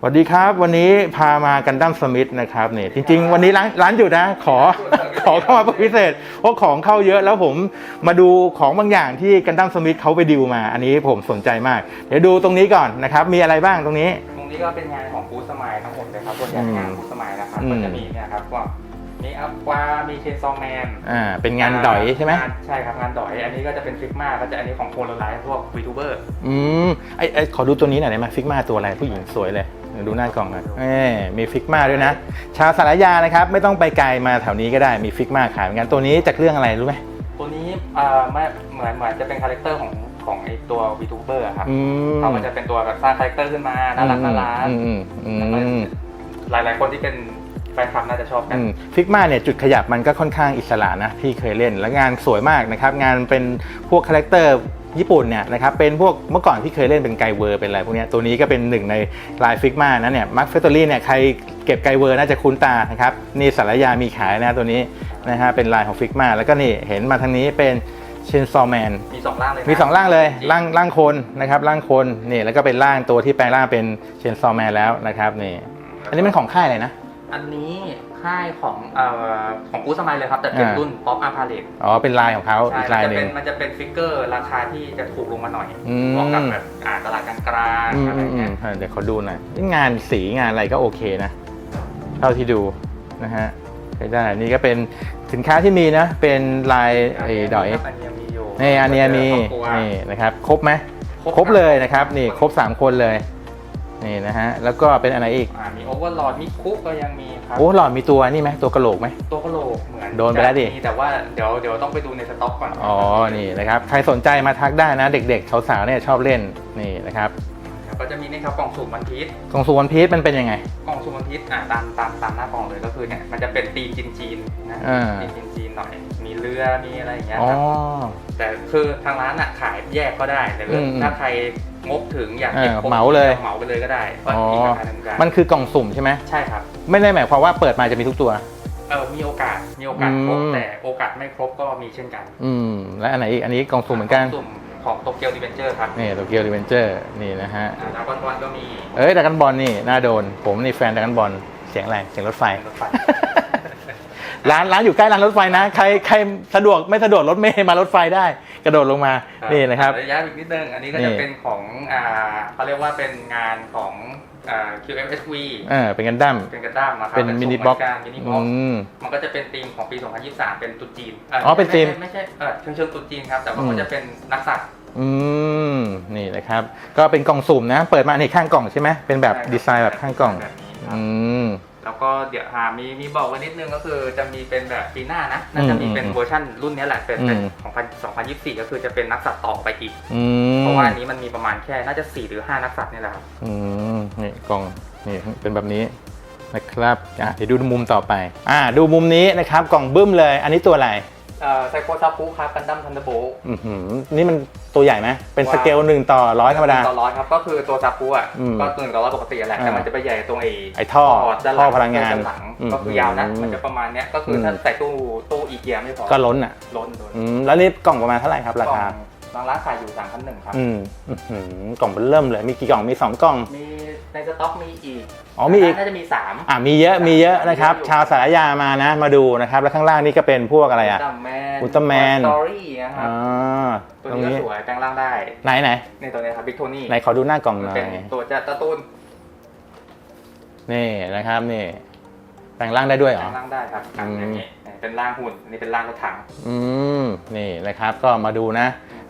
สวัสดีครับวันนี้พามากันดั้มสมิธนะครับนี่จริง ๆ วันนี้ร้านร้านหยุดนะ ขอขอเข้ามาเป็นพิเศษเพราะของเข้าเยอะแล้วผมมาดูของบางอย่างที่กันดั้มสมิธเขาไปดิวมา อันนี้ผมสนใจมาก เดี๋ยวดูตรงนี้ก่อนนะครับ มีอะไรบ้างตรงนี้ ตรงนี้ก็เป็นงานของฟูสมายทั้งหมดเลยครับส่วนใหญ่อืมงานฟูสมายนะครับอืมก็จะมีเนี่ยครับว่ามีอัพวามีเชนซองแมนอ่าเป็นงานดอยใช่ไหมใช่ครับงานดอย อันนี้ก็จะเป็นฟิกมาก็จะอันนี้ของโพลไลท์พวกวีทูเบอร์อืมไอไอขอดูตัวนี้หน่อยได้ไหมฟิกมาตัวอะไรผู้หญิงสวยเลยเดี๋ ยวดูหน้ากล่องหน่อยเอ้มีฟิกมาด้วยนะ ชาวสารยานะครับ ไม่ต้องไปไกลมาแถวนี้ก็ได้มีฟิกมาขายเหมือนกันตัวนี้จากเรื่องอะไรรู้ไหมตัวนี้เอ่อไม่เหมือนเหมือนจะเป็นคาแรคเตอร์ของของไอตัววีทูเบอร์ครับอืมเขามันจะเป็นตัวแบบสร้างคาแรคเตอร์ขึ้นมาน่ารักน่ารักอืมอืมอืมอืมหลายๆคนที่เป็นแฟนคลับน่าจะชอบกันฟิกมาเนี่ยจุดขยับมันก็ค่อนข้างอิสระนะพี่เคยเล่นแล้วงานสวยมากนะครับ งานเป็นพวกคาแรคเตอร์ ญี่ปุ่นเนี่ยนะครับเป็นพวกเมื่อก่อนที่เคยเล่นเป็นไกเวอร์เป็นอะไรพวกเนี้ยตัวนี้ก็เป็นหนึ่งในลายฟิกมานะเนี่ยมาร์คเฟตอรี่เนี่ยใครเก็บไกเวอร์น่าจะคุ้นตานะครับนี่สารยามีขายนะตัวนี้นะฮะเป็นลายของฟิกมาแล้วก็นี่เห็นมาทางนี้เป็นเชนซอแมนมีสองร่างเลยนะมีสองร่างเลยร่างร่างคนนะครับร่างคนนี่แล้วก็เป็นร่างตัวที่แปลงร่างเป็นเชนซอแมนแล้วนะครับนี่อันนี้มันของค่ายอะไรนะ อันนี้ ค่ายของเอ่อของฟูสมายเลยครับ แต่เป็นอ่ารุ่นป๊อปอาพาเลตอ๋อเป็นลายของเขาใช่อีกมัลายจะหนึ่เป็งนมันจะเป็นฟิกเกอร์ราคาที่จะถูกลงมาหน่อยอืม บวกกับแบบอ่าตลาดกลางๆอะไรอืมอืมเงี้ยอืมเดี๋ยวเขาดูหน่อยนี่งานสีงานอะไรก็โอเคนะ เท่าที่ดูนะฮะใช้ได้นี่ก็เป็นสินค้าที่มีนะ เป็นลายไอ้ดอยอันนี้มีอยู่นี่อันเนี้ยมีครอบครัวนี่นะครับ ครบไหมครบครบเลยนะครับ นี่ครบ 3 คนเลย นี่นะฮะ แล้วก็เป็นอะไรอีก อ่ามีโอเวอร์ลอดมีคุกก็ยังมีครับ โอ้หลอดมีตัวนี่ไหมตัวกระโหลกไหม ตัวกระโหลกเหมือนโดนไปแล้วดิ จะมีแต่ว่าเดี๋ยวเดี๋ยวต้องไปดูในสต็อกก่อนอ๋อ นี่นะครับ ใครสนใจมาทักได้นะ เด็กๆสาวๆเนี่ยชอบเล่น นี่นะครับแล้วก็จะมีนี่ครับกล่องสุ่มวันพีชกล่องสูวันพีชมันเป็นยังไง กล่องสุ่มวันพีชอ่าตามตามตามหน้ากล่องเลยก็คือเนี่ยมันจะเป็นธีมจีนจีนๆนะอ่าธีมจีนจีนๆหน่อยมีเรือมีอะไรอย่างเงี้ยอ๋อ ครับแต่คือทางร้านอะขายแยกก็ได้แต่อืม ถ้าใคร งบถึงอยากเก็บเออครบเหมาเลย เหมาไปเลยก็ได้ก็อ๋ออีกราคาหนึ่งเหมือนกันมันคือกล่องสุ่มใช่ไหมใช่ครับไม่ได้หมายความว่าเปิดมาจะมีทุกตัว เออมีโอกาสมีโอกาสครบอืม แต่โอกาสไม่ครบก็มีเช่นกันอืม และอันไหนอีกอันนี้กล่องสุ่มเหมือนกัน สุ่มของโตเกียวดิเวนเจอร์ครับนี่โตเกียวรีเวนเจอร์นี่นะฮะ อ่าแล้วก็วันก็มีเอ้ยดักกันบอลนี่น่าโดน ผมนี่แฟนดักกันบอลเสียงอะไรเสียงรถไฟ รถไฟ ร้านร้านอยู่ใกล้ร้านรถไฟนะ ใครใครสะดวกไม่สะดวกรถเมย์มารถไฟได้ก ระโดดลงมานี่นะครับระยะอีกนิดนึงอันนี้ก็นี่จะเป็นของอ่าเขาเรียกว่าเป็นงานของอ่า QMSV เออเป็นกันดั้มเป็นกระด้ามนะครับเป็นมินิบ็อกซ์มินิอืบ็อกซ์มมันก็จะเป็นธีมของปี 2023 เป็นตรุษจีนอ๋อเป็นธีมไใช่ไม่ใช่เออเชิงเชิงตรุษจีนครับแต่ว่าอืมมันจะเป็นนักสัตว์อืมนี่นะครับ ก็เป็นกล่องสุ่มนะ เปิดมาในข้างกล่องใช่ไหมเป็นแบบใช่ครับดีไซน์แบบข้างกล่องแบบนี้ครับอืม แล้วก็เดี๋ยวหามีมีบอกไว้นิดนึงก็คือจะมีเป็นแบบปีหน้านะน่าจะมีเป็นอืมเวอร์ชันรุ่นเนี้ยแหละเป็นเป็นอืมของ2024ก็คือจะเป็นนักสัตว์ต่อไปอีกอืมเพราะว่าอันนี้มันมีประมาณแค่น่าจะ4หรือ5นักสัตว์นี่แหละครับอืมนี่กล่องนี่เป็นแบบนี้นะครับอะเดี๋ยวดูมุมต่อไป อ่า ดูมุมนี้นะครับกล่องบึ้มเลย อันนี้ตัวอะไรเอ่อ ไซโคซาปุครับกันดั้มทันเดอร์โบอือหือนี่มันตัวใหญ่ไหมเป็นสเกลหนึ่งต่อร้อยธรรมดา ต่อร้อยครับ ก็คือตัวซาปุอะอืมก็หนึ่งต่อร้อยปกติแหละอ่าแต่มันจะไปใหญ่ตรงไอ้ไอ้ท่อด้านหท่ลัอพลังงานด้หลังอืมก็คือยาวนะ อืมมันจะประมาณเนี้ยก็คืออม ถ้าใส่ตู้ตู้อีเกียไม่พอก็ล้นอะล้นล้นอืมแล้วนี่กล่องประมาณเท่าไหร่ครับราคา บางร้านขายอยู่สามพันหนึ่งครับ อืมอื้อหือกล่องเป็นเริ่มเลย มีกี่กล่อง มีสองกล่อง มีในสต็อกมีอีกอ๋อมีอีก น่าจะมีสาม อ่ามีเยอะ มีเยอะนะครับมีเยอะอยู่ชาวสารยามานะ มาดูนะครับ แล้วข้างล่างนี่ก็เป็นพวกอะไรอะ อุลตร้าแมนอุลตร้าแมนสตอรี่นะครับอ่าตัวตรงนี้ก็นี้ สวยแปลงร่างได้ไหนไหนในตัวนี้ครับบิ๊กโทนี่ไหนขอดูหน้ากล่องหน่อเป็นยตัวจะตะตูนนี่นะครับนี่แปลงร่างได้ด้วยเหรแปลอ งร่างได้ครับอืม อย่างนี้เป็นร่างหุ่นอันนี้เป็นร่างรถถัง อืม นี่นะครับ ก็มาดูนะ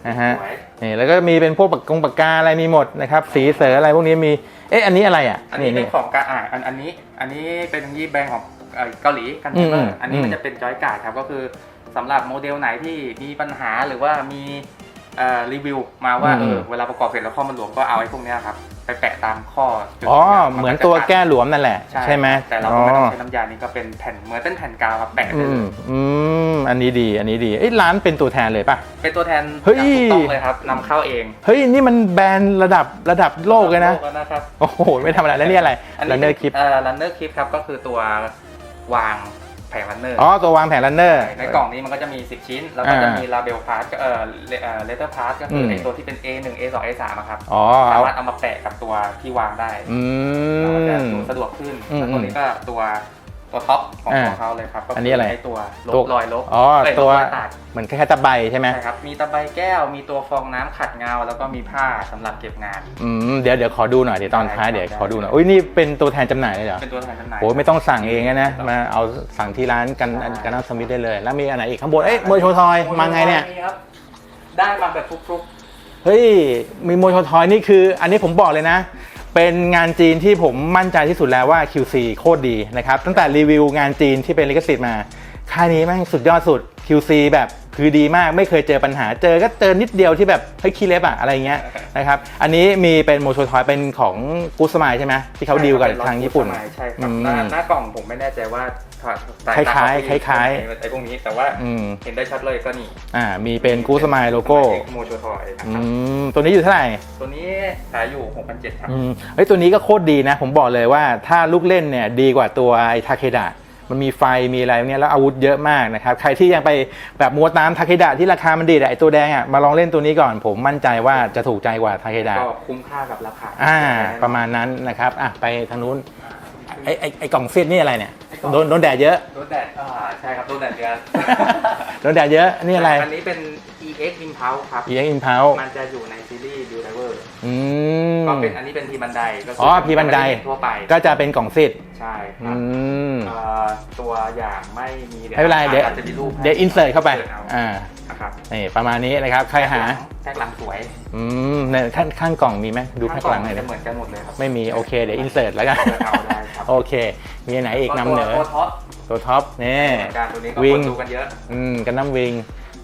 นะฮะสวยนี่แล้วก็มีเป็นพวกปากกงปากกาอะไรมีหมดนะครับ สีเสืออะไรพวกนี้มีเอ๊ะอันนี้อะไรอะอันนี้นี่เป็นของกาอ่าอันอันนี้ อันนี้เป็นยี่แบรนด์ของเอ่อเกาหลีกันเทเบออืมร์อันนี้อืมมันจะเป็นจอยการ์ดครับก็คือสำหรับโมเดลไหนที่มีปัญหาหรือว่ามีเอ่อรีวิวมาว่าเออเวลาประกอบเสร็จแล้วข้อมันหลวมก็เอาไอ้พวกเนี้ยครับ ไปแปะตามข้อจุดอ๋อต่างๆเหมือนจะตัวขาดแก้หลวมนั่นแหละใช่ใช่ไหมแต่เราก็ไม่ต้องใช้น้ำยานี่ก็เป็นแผ่นเหมือนเป็นแผ่นกาวครับแปะอืได้เลมยอืมอันนี้ดีอันนี้ดีเอ้ยร้านเป็นตัวแทนเลยป่ะ เป็นตัวแทนเฮ้ยอย่างถูกต้องเลยครับนำเข้าเอง เฮ้ย นี่มันแบรนด์ระดับระดับโลกเลยนะโลกนะครับโอ้โหไม่ธรรมดาแล้วนี่อะไรอันลันเนอนี้ร์คลิปเอ่อ runner clip ครับก็คือตัววาง แผงรันเนอร์ อ๋อ ตัววางแผงรันเนอร์ ในกล่องนี้มันก็จะมี 10 ชิ้น แล้วก็จะอ่ามีมีลาเบลพาร์ทเอ่อเลเตอร์พาร์ทก็คืออมไอตัวที่เป็น A1 A2 A3 อะครับอ๋อสาเอามารถเอามาแปะกับตัวที่วางได้อืเราก็จะมดูสะดวกขึ้นอืมแล้วตัวนี้ก็ตัว ตัวท็อปของอ่าของเขาเลยครับก็อันนี้อะไรใตัวลตัวบรอยลบอ๋อเยตัวลบรอยตัดเหมือนคล้ายๆตะไบใช่ไหมใช่ครับมีตะไบแก้วมีตัวฟองน้ำขัดเงา แล้วก็มีผ้าสำหรับเก็บงาน อืมเดี๋ยวเดี๋ยวขอดูหน่อยเดี๋ยวตอนท้ายได้เดี๋ยวได้ขอดูหน่อยอุ้ยนี่เป็นตัวแทนจำหน่ายเลยเหรอเป็นตัวแทนจำหน่าย โอ้ไม่ต้องสั่งเองนะมาเอาสั่งที่ร้านกันกันนัสมิธได้เลย แล้วมีอันไหนอีกข้างบนเอ้ยโมโชทอยมาไงเนี่ยครับได้มาแบบฟลุกเฮ้ยมีโมโชทอยนี่คือ อันนี้ผมบอกเลยนะ เป็นงานจีนที่ผมมั่นใจที่สุดแล้วว่า QC โคตรดีนะครับ ตั้งแต่รีวิวงานจีนที่เป็นลิขสิทธิ์มา ค่ายนี้แม่งสุดยอดสุด QC แบบคือดีมากไม่เคยเจอปัญหาเจอก็เจอนิดเดียวที่แบบเฮ้ยคีย์เล็บอะอะไรเงี้ยนะครับอันนี้มีเป็นโมโชทอยเป็นของกูสมายใช่ไหมๆที่เขาดีลกับทางญี่ปุ่นใช่ครับอืมหน้าหน้ากล่องผมไม่แน่ใจว่าสคล้ายๆคล้ายๆไอ้พวกนี้แต่ว่าอืมเห็นได้ชัดเลยก็นี่อ่ามีเป็นกูสมายโลโก้โมโชทอยนะอืครับมตัวนี้อยู่เท่าไหร่ ตัวนี้ขายอยู่6,700ครับอืมเฮ้ยตัวนี้ก็โคตรดีนะ ผมบอกเลยว่าถ้าลูกเล่นเนี่ยดีกว่าตัวไอ้ทาเคดะ มันมีไฟมีอะไรเนี่ยแล้วอาวุธเยอะมากนะครับ ใครที่ยังไปแบบมัวตามทาเคดะที่ราคามันดีแต่ไอ้ตัวแดงอะมาลองเล่นตัวนี้ก่อน ผมมั่นใจว่าจะถูกใจกว่าทาเคดะก็คุ้มค่ากับราคาอ่า ประมาณนั้นนะครับอะไปทางนู้นไอ้ไอ้ไอ้กล่องเส้นนี่อะไรเนี่ย โดนโดนแดดเยอะ โดนแดดอ่าใช่ครับโดนแดดเยอะโดนแดดเยอะนี่อะไร อันนี้เป็น EX Impulse ครับ EX Impulse มันจะอยู่ในซีรีส์ Build Diver อืมก็เป็นอันนี้เป็นพีบันไดก็คือ๋อพีบันไดม่เห็ทั่วไปก็จะเป็นกล่องซิดใช่คอืรับมเอ่อตัวอย่างไม่มีไม่เป็นไรเดี๋ยวอาจจะมีรูปเดี๋ยวอินเสิร์ตเข้าไปสิร์ตออ่านะครับนี่ประมาณนี้นะครับใครหาแพ็คหลังสวยอืมในข้างข้างกล่องมีไหมดูแพ็คหลังหน่อยจะนะเหมือนกันหมดเลยครับไม่มีโอเคเดี๋ยวอินเสิร์ตแล้วกันเอาได้ครับโอเค มีอันไหนอีกนำเหนือตัวท็อปตัวท็อปนี่การตัวนี้ก็วิคงนดูกันเยอะอืมกันน้ำวิง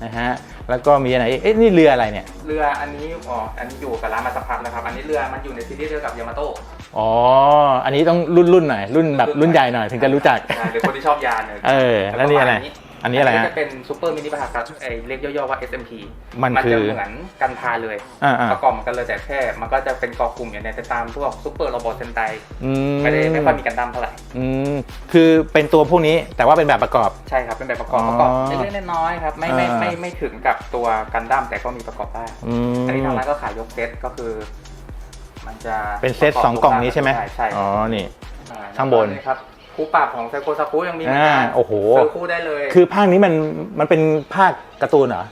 นะฮะแล้วก็มีอันไหนอีกเอ๊ะนี่เรืออะไรเนี่ย เรืออันนี้อ๋ออันนี้อยู่กับร้านมาสักพักนะครับ อันนี้เรือมันอยู่ในซีรีส์เดียวกับยามาโต้อ๋อ อันนี้ต้องรุ่นรุ่นหน่อยรุ่นแบบรุ่นใหญ่หน่อยถึงจะรู้จักใช่หรือคนที่ชอบยานเนี่ยเออแล้วนี่อะไร อันนี้อะไรฮะ จะเป็นซูเปอร์มินิบาร์กัสไอเรียกย่อๆว่า SMP มันมันคืจะอเหมือนกันพาเลยอ่าอ่าประกอบเหมือนกันเลยแต่แค่ มันก็จะเป็นกอกลุ่มอย่างเนี้ยไปตามพวกซูเปอร์โรบอทเซนไตอืมไม่ได้ไม่ค่อยมีกันดั้มเท่าไหร่ อืมคือเป็นตัวพวกนี้แต่ว่าเป็นแบบประกอบ ใช่ครับเป็นแบบประกอบอ๋อประกอบเล็กๆน้อยๆครับไม่ไม่อ่า ไม่ไม่ถึงกับตัวกันดั้มแต่ก็มีประกอบได้อืมอันนี้ทางร้านก็ขายยกเซตก็คือ มันจะเป็นเซตสองกล่องนี้ใช่ไหมใช่ใช่อ๋อนี่อ่ข้างบน ครับ คู่ปรับของไซโคซาคุยังมีเหมือนอ่ากันโอ้โห ซื้อคู่ได้เลยคือภาคนี้มันมันเป็นภาคการ์ตูนเหรอ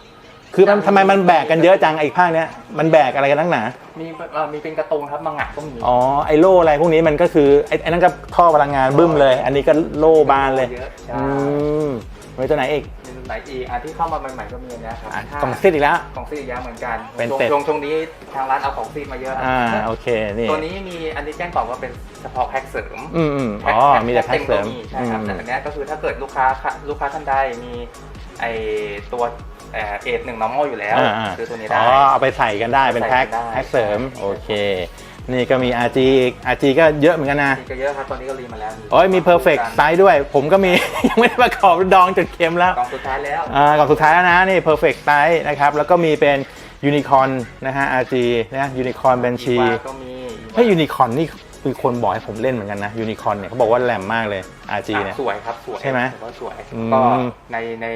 คือมันทำไมมันแบกกันเยอะจังไอ้ภาคเนี้ย มันแบกอะไรกันนักหนา มีเอ่อมีเป็นการ์ตูนครับมังงะก็มีอ๋อไอ้โล่อะไรพวกนี้มันก็คือไอ้ไอ้นั่นก็ท่อพลังงานบึ้มเลย อันนี้ก็โล่บานเลยเยอะใช่อืมไว้ตัวไหนอีก มีตัวไหนอีกอันที่เข้ามาใหม่ๆก็มีอันเนี้ยครับอะถ้ากล่องซิดอีกแล้วกล่องซีดยาเหมือนกันเป็นช่วงเซ็ตช่วงช่วงนี้ทางร้านเอาของซีดมาเยอะครับอ่าโอเคนี่ตัวนี้มีอันนี้แจ้งก่อนว่าเป็นเฉพาะแพ็คเสริม อืมอืมอ๋อมีแต่แพ็คเสริมใช่ครับอืมแต่อันเนี้ยก็คือถ้าเกิดลูกค้าลูกค้าท่านใดมีไอตัวเอ่อหนึ่ง normal อยู่แล้วอ่าอ่าซื้อตัวนี้อ๋ได้อเอาไปใส่กันได้เป็นแพ็คใส่กันได้ แพ็คเสริมโอเค นี่ก็มี RG อีก RG ก็เยอะเหมือนกันนะมีก็เยอะครับตอนนี้ก็รีมาแล้วโอ้ยมี perfect size ด้วย ผมก็มี ยังไม่ได้ประกอบดองจนเค็มแล้วกล่องสุดท้ายแล้วอ่ากล่องสุดท้ายแล้วนะนี่ perfect size นะครับแล้วก็มีเป็น unicorn นะฮะ RG นะ unicorn บัญชีอีวาก็มีเฮ้ย unicorn นี่มีคนบอกให้ผมเล่นเหมือนกันนะ unicorn เนี่ยเขาบอกว่าแหลมมากเลย RG เนี่ยอะสวยครับสวยใช่ไหมถือว่าสวยอืมก็ในใน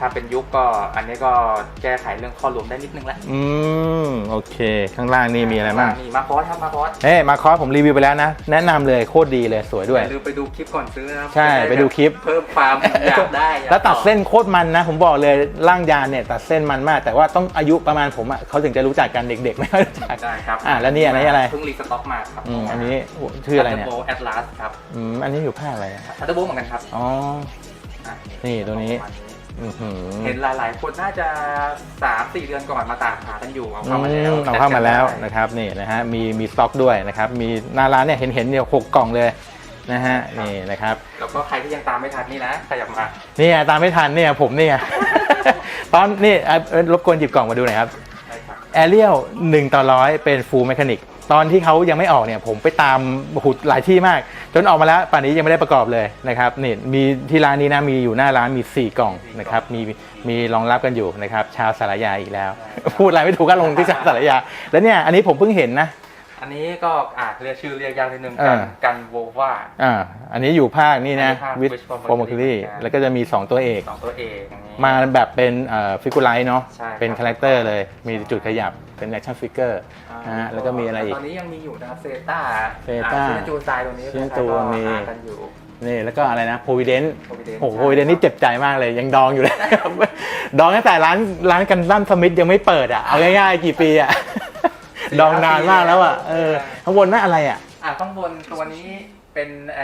ถ้าเป็นยุคก็อันนี้ก็แก้ไขเรื่องข้อรวมได้นิดนึงแล้วอืมโอเค ข้างล่างนี่มีอะไรบ้างมีมาคอสครับมาคอสเฮ้ยมาคอสผมรีวิวไปแล้วนะ แนะนำเลยโคตรดีเลยสวยด้วยอย่าลืมไปดูคลิปก่อนซื้อนะครับใช่จะไปดูคลิปเพิ่มความอยากได้อยากแล้วตัดต่อเส้นโคตรมันนะ ผมบอกเลยร่างยานเนี่ยตัดเส้นมันมาก แต่ว่าต้องอายุประมาณผมอะเขาถึงจะรู้จักกันเด็กๆ ไม่ค่อยรู้จักได้ครับอะแล้วนี่อันนี้อะไรเพิ่งรีสต็อกมาครับอืมอันนี้โอ้ชื่ออะไรเนี่ยแอตลาสครับอืมอันนี้อยู่ภาคอะไรอะอัตเตอร์โบเหมือนกันครับอ๋ออะนี่ตัวนี้ประมาณนี้ อื้อหือ เห็นหลายๆ คนน่าจะสามสี่เดือนก่อนมาตามหากันอยู่เอาอืเข้ามาแล้วมเอาเข้ามาแล้วนะครับนี่นะฮะมีมีสต็อกด้วยนะครับมีหน้าร้านเนี่ยเห็นเห็นเนี่ยหกกล่องเลยนะฮะนี่นะครับแล้วก็ใครที่ยังตามไม่ทันนี่นะขยับมานี่ไงตามไม่ทันเนี่ยผมเนี่ย ตอนนี่อะเอ้ยรบกวนหยิบกล่องมาดูหน่อยครับได้ครับแอเรียลหนึ่งต่อร้อยเป็นฟูลแมคานิก ตอนที่เขายังไม่ออกเนี่ยผมไปตามหุดหลายที่มาก จนออกมาแล้วป่านนี้ยังไม่ได้ประกอบเลยนะครับนี่มีที่ร้านนี้นะมีอยู่หน้าร้านมี 4 กล่องนะครับมีมีรองรับกันอยู่นะครับชาวสารยาอีกแล้ว พูดอะไรไม่ถูกก็ลงที่ชาวสารยา แล้วเนี่ยอันนี้ผมเพิ่งเห็นนะ อันนี้ก็อ่าเรียกชื่อเรียกยากนิดนึงอ่ากันกันโววา อ่า อันนี้อยู่ภาคนี่นะ อันนี้ภาควิท Wish for โปรโมคิลี่ Mercury แล้วก็จะมี 2 ตัวเอก สองตัวเอกอย่างนี้ มาแบบเป็นเอ่อฟิกูไลท์เนาะ ใช่ครับเป็นคาแรคเตอร์เลย มีจุดขยับ เป็นแอคชั่นฟิกเกอร์อ่านะฮะ แล้วก็มีอะไรอีก ตอนนี้ยังมีอยู่นะครับเซต้า Zeta ชินจูไซตัวนี้ชินจูมีหากันอยู่ นี่ แล้วก็อะไรนะโพวิเดน Providence โอ้โหโพวิเดนนี่เจ็บใจมากเลย ยังดองอยู่เลย ดองตั้งแต่ร้านร้านกันดั้มสมิธยังไม่เปิดอะ เอาง่ายๆ กี่ปีอะ ดองนานมากแล้วอะเออข้างบนนั่นอะไรอะอ่าข้างบนตัวนี้เป็นไอ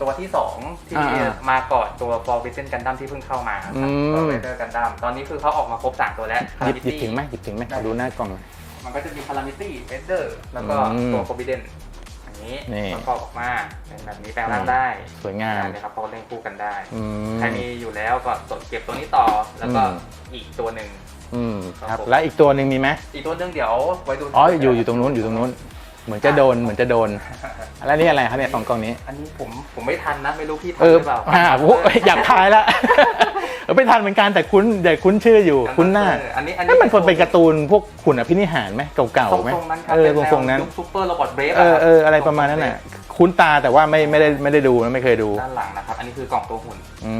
ตัวที่สองที่อ่ามาก่อนตัว f o r b i d d e n Gundam ที่เพิ่งเข้ามาครับอืมตัว Vader Gundam ตอนนี้คือเขาออกมาครบสามตัวแล้วหยิบหยิบ Calamity ถึงไหมหยิบถึงไหมขอดูหน้ากล่องหน่อยมันก็จะมี Calamity Vader แล้วก็อืมตัว Forbidden อันนี้นี่ประกอบออกมาเป็นแบบนี้แปลงร่างได้ สวยงามได้เลยครับเพราะว่าเล่นคู่กันได้อืมใครมีอยู่แล้วก็กดเก็บตัวนี้ต่อแล้วก็อืมอีกตัวหนึ่ง อืมครับครับผม แล้วอีกตัวหนึ่งมีไหมอีกตัวหนึงเดี๋ยวไว้ดูอ๋ออยู่อยู่ตรงนู้นอยู่ตรงนู้น เหมือนจะโดนเหมือนจะโดนแล้วนี่อะไรครับเนี่ยสองกล่องนี้ อันนี้ผมผมไม่ทันนะไม่รู้พี่ทันเออหรือเปล่าอ่าโอ้ยอยากทายแล้วเออไม่ทันเหมือนกันแต่คุ้นแต่คุ้นชื่ออยู่คุ้นหน้าเอออันนี้อันนั่นี้นมันคนเป็นการ์ตูนพวกขุนอภินิหารไหมเก่าทรงๆไหมทรงนั้นครับเออเป็นแนวทรงๆนั้น ยุคซูเปอร์โรบอทเบรฟเออเอออะไรประมาณนั้นน่ะ คุ้นตาแต่ว่าไม่ไม่ได้ไม่ได้ดูนะไม่เคยดู ด้านหลังนะครับ อันนี้คือกล่องตัวหุ่น อื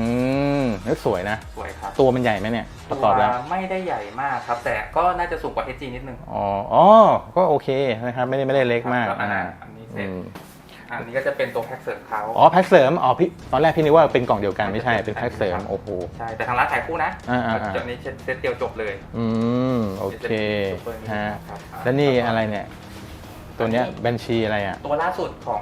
ม นี่สวยนะ สวยครับตัวมันใหญ่ไหมเนี่ยประกอบแล้วตัวไม่ได้ใหญ่มากครับ แต่ก็น่าจะสูงกว่า HG นิดนึงอ๋ออ๋อก็โอเคนะครับไม่ได้ไม่ได้เล็กมากครับอ่าอันนี้เสร็อืจมอันนี้ก็จะเป็นตัวแพ็คเสริมเขาอ๋อแพ็คเสริมอ๋อพี่ตอนแรกพี่นึกว่าเป็นกล่องเดียวกันไม่ใช่เป็นแพ็คเสริมโอ้โหใช่แต่ทางร้านขายคู่นะอ่าอ่าอ่าจุดนี้เซตเดียวจบเลยอืมโอเคซุปเปอร์นี่ฮะครับแล้วนี่อะไรเนี่ย ตัวเนี้ยบัญชีอะไรอะตัวล่าสุดของ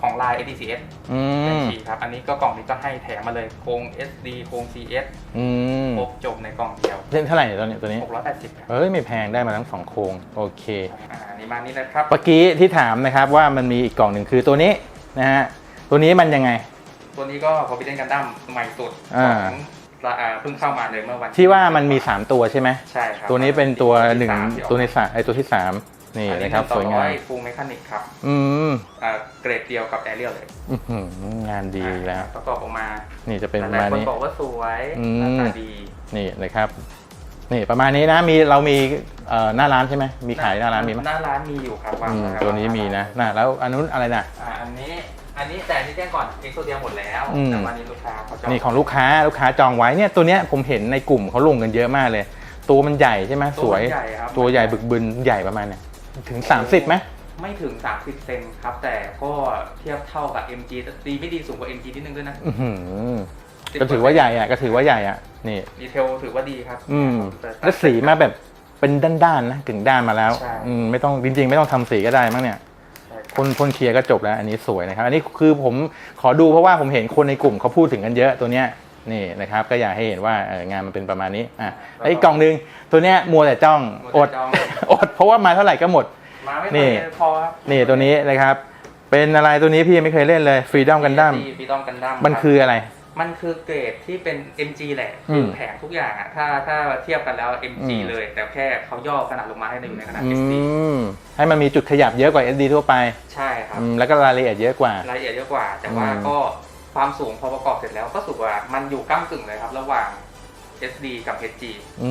ของลาย ADCS อืเป็นม สีครับ อันนี้ก็กล่องนี้ก็ให้แถมมาเลยโครง SD โครง CS อืม ครบจบในกล่องเดียว เล่นเท่าไหร่ตัวนี้ตัวนี้680 ครับเอ้ยไม่แพงได้มาทั้งสองโครงโอเค อ่าอันนี้มานี่นะครับ เมื่อกี้ที่ถามนะครับว่ามันมีอีกกล่องหนึ่งคือตัวนี้นะฮะตัวนี้มันยังไง ตัวนี้ก็ Forbidden Gundam ใหม่สุดอ่าของละอ่าเพิ่งเข้ามาเลยเมื่อวันที่ว่ามันมี 3 ตัวใช่ไหมใช่ครับตัวนี้เป็นตัวหนึ่งที่ออกตัวในสามไอตัวที่สาม นี่อันะครับสวยงามฟูลเมคานิกครับ อืมอ่าเกรดเดียวกับแอเรียลเลยอื้อหืองานดีแล้วประกอบออกมา นี่จะเป็นประหลายมาณๆคนนี้บอกว่าสวยอืมหน้าตาดีนี่นะครับนี่ประมาณนี้นะมีเรามีเอ่อหน้าร้านใช่ไหมมีขายหน้าร้านมีไหมหน้าร้านมีอยู่ครับวางอืมไครับตัวนี้มีนะน่ะแล้วอันนู้นอะไรน่ะอ่าอันนี้อันนี้แต่อันนี้แจ้งก่อนเอ็กโซเดียหมดแล้วอืมแต่วันนี้ลูกค้าเขาจองนี่ของลูกค้าลูกค้าจองไว้เนี่ยตัวเนี้ยผมเห็นในกลุ่มเขาลงกันเยอะมากเลย ตัวมันใหญ่ใช่ไหมสวยใหญ่ครับตัวใหญ่บึกบึนใหญ่ประมาณเนี่ย ถึง 30ไหมไม่ถึง 30 เซนครับ แต่ก็เทียบเท่ากับ MG ดีไม่ดีสูงกว่า MG นิดนึงด้วยนะอื้อหือก็ถือว่าใหญ่อะก็ถือว่าใหญ่อะนี่ ดีเทลถือว่าดีครับอืมแต่แล้วสีมาแบบเป็นด้านๆนะถึงด้านมาแล้วใช่ อืมไม่ต้องจริงๆ ไม่ต้องทำสีก็ได้มั้งเนี่ยใช่ครับพ่นพ่นเคลียร์ก็จบแล้ว อันนี้สวยนะครับ อันนี้คือผมขอดูเพราะว่าผมเห็นคนในกลุ่มเขาพูดถึงกันเยอะตัวเนี้ยนี่นะครับ ก็อยากให้เห็นว่าเอองานมันเป็นประมาณนี้อะแล้วอีกกล่องหนึ่งตัวเนี้ยมัวแต่จ้องหมอดดแต่จ องอดเพราะว่ามาเท่าไหร่ก็หมด มาไม่นี่พอพอครับนี่ตัวนี้นะครับ เป็นอะไรตัวนี้พี่ยังไม่เคยเล่นเลย Freedom Gundam ฟีดอมกันดั้มมันคืออะไร มันคือเกรดที่เป็น MG แหละอืคือมแผงทุกอย่างอะถ้าถ้าเทียบกันแล้ว MG อืมเลย แต่แค่เขาย่อขนาดลงมาให้ในอยู่ในขนาด อื SD มให้มันมีจุดขยับเยอะกว่า SD ทั่วไปใช่ครับ อืมแล้วก็รายละเอียดเยอะกว่า รายละเอียดเยอะกว่า แต่ว่าอืม ก็ความสูงพอประกอบเสร็จแล้วก็สูงกว่ามันอยู่ก้ากึ่งเลยครับ ระหว่าง SD กับ HG อื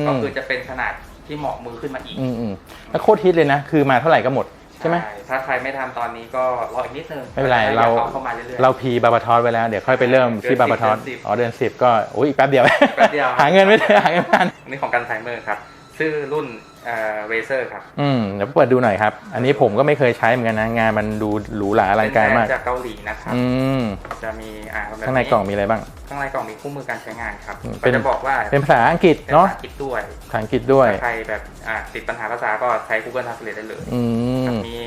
มก็คือจะเป็นขนาด ที่เหมาะมือขึ้นมาอีกอืมอืมแล้วโคตรฮิตเลยนะ คือมาเท่าไหร่ก็หมดใช่ไหมถ้าใครไม่ทันตอนนี้ก็รออีกนิดนึงไม่เป็นไรดี๋ยวเราดี๋ยวเข้ามาเรื่อยๆเราพีบาบาทอสไว้แล้วเดี๋ยวค่อยไปเริ่มที่เดืบาอนบาทอสสิบอ๋อเดือนสิบก็โอ้ยอีกแป๊บเดียวแป๊บเดียวหาเงินไม่ได้หาเงินไม่ทันอันนี่ของกันไซเมอร์ครับชื่อรุ่น เอ่อเวเซอร์ครับ อืมเดี๋ยวเปิดดูหน่อยครับ อันนี้ผมก็ไม่เคยใช้เหมือนกันนะงานมันดูหรูหราอลังการมากเป็นแบรนด์จากเกาหลีนะครับ อืมจะมีอ่าแบบข้างในกล่องมีอะไรบ้าง ข้างในกล่องมีคู่มือการใช้งานครับอืมเป็ก็นจะบอกว่าเป็นภาษาอังกฤษเป็นเนาะภาษาอังกฤษด้วยภาษาอังกฤษด้วยถ้าใครแบบอ่าติดปัญหาภาษาก็ใช้ Google Translate ได้เลยอืมมี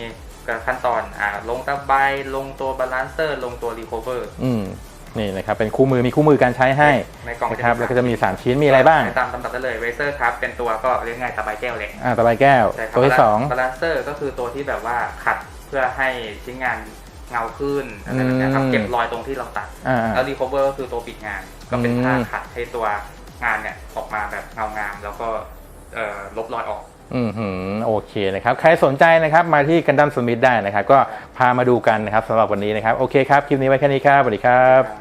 ขั้นตอนอ่าลงตะไบลงตัวบาลานเซอร์ ลงตัวรีโคเวอร์อืม นี่นะครับเป็นคู่มือมีคู่มือการใช้ให้ในกล่องนะครับแล้วก็จะมี 3 ชิ้นมีอะไรบ้าง ตามลำดับได้เลยเวเซอร์ครับเป็นตัวก็เรียกง่ายตะไบแก้วเล็กอ่าต่อไปแก้วใช่ครับตัวที่สองบาลานเซอร์ก็คือตัวที่แบบว่าขัดเพื่อให้ชิ้นงานเงาขึ้นอะไรแบบเนี้ยครับอืม เก็บรอยตรงที่เราตัดอ่า แล้วรีคอเวอร์ก็คือตัวปิดงาน ก็เป็นอืมท่าขัดให้ตัวงานเนี่ยออกมาแบบเงางามแล้วก็เอ่อลบรอยออก อืมหืมโอเคนะครับ ใครสนใจนะครับมาที่กันดั้มสมิธได้นะครับ ก็พามาดูกันนะครับสำหรับวันนี้นะครับ โอเคครับ คลิปนี้ไว้แค่นี้ครับสวัสดีครับครับ